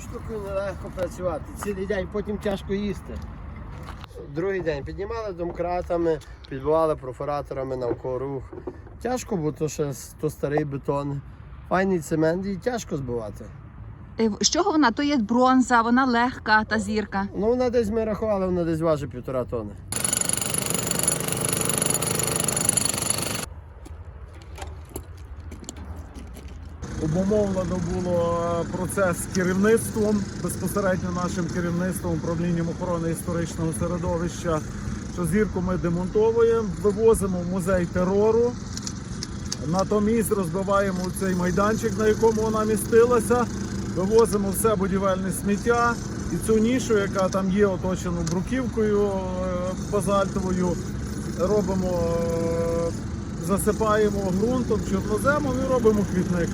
спокою нелегко працювати. Цілий день, потім тяжко їсти. Другий день піднімали домкратами, підбивали профораторами навколо рух. Тяжко, бо то ще то старий бетон. Файний цемент і тяжко збивати. Е, З чого вона? То є бронза, вона легка, та зірка. Ну, вона десь ми рахували, вона десь важить півтора тони. Обумовлено було е, процес з керівництвом, безпосередньо нашим керівництвом управлінням охорони історичного середовища. Що зірку ми демонтовуємо, вивозимо в музей терору. Натомість розбиваємо цей майданчик, на якому вона містилася, вивозимо все будівельне сміття і цю нішу, яка там є оточену бруківкою е, базальтовою, робимо, е, засипаємо ґрунтом, чорноземом і робимо квітник.